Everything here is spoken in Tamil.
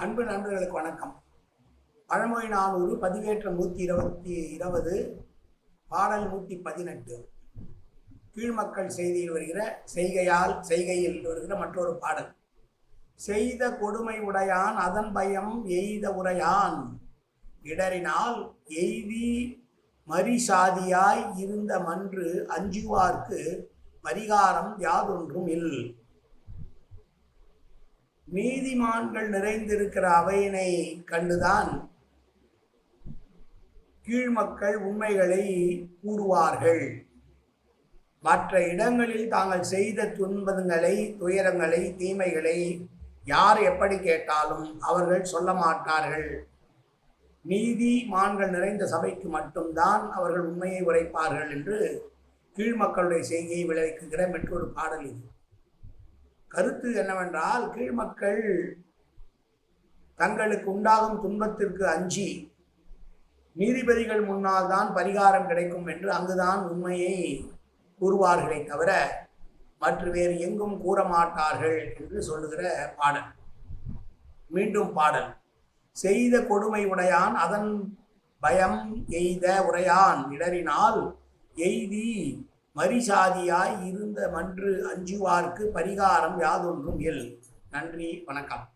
அன்பு நண்பர்களுக்கு வணக்கம். பழமொழி நானூறு பதிவேற்றம் நூற்றி இருபத்தி இருபது பாடல் நூற்றி பதினெட்டு. கீழ்மக்கள் செய்தியில் வருகிற செய்கையால் செய்கையில் வருகிற மற்றொரு பாடல். செய்த கொடுமை உடையான் அதன் பயம் எய்த உரையான். இடறினால் எய்தி மரிசாதியாய் இருந்த மன்று அஞ்சுவார்க்கு பரிகாரம் யாதொன்றும் இல். நீதிமான்கள் நிறைந்திருக்கிற அவையினை கண்டுதான் கீழ்மக்கள் உண்மைகளை கூறுவார்கள். மற்ற இடங்களில் தாங்கள் செய்த துன்பங்களை துயரங்களை தீமைகளை யார் எப்படி கேட்டாலும் அவர்கள் சொல்ல மாட்டார்கள். நீதிமான்கள் நிறைந்த சபைக்கு மட்டும்தான் அவர்கள் உண்மையை உரைப்பார்கள் என்று கீழ்மக்களுடைய செய்தியை விளைவிக்கிற மற்றொரு பாடல் இது. கருத்து என்னவென்றால் கீழ்மக்கள் தங்களுக்கு உண்டாகும் துன்பத்திற்கு அஞ்சி நீதிபதிகள் முன்னால் தான் பரிகாரம் கிடைக்கும் என்று அங்குதான் உண்மையை கூறுவார்களே தவிர மற்ற வேறு எங்கும் கூற மாட்டார்கள் என்று சொல்லுகிற பாடல். மீண்டும் பாடல். செய்த கொடுமை உடையான் அதன் பயம் எய்த உரையான் இடறினால் எய்தி மரிசாதியாய் இருந்த மன்று அஞ்சுவார்க்கு பரிகாரம் யாதொன்றும் எல் நன்றி வணக்கம்.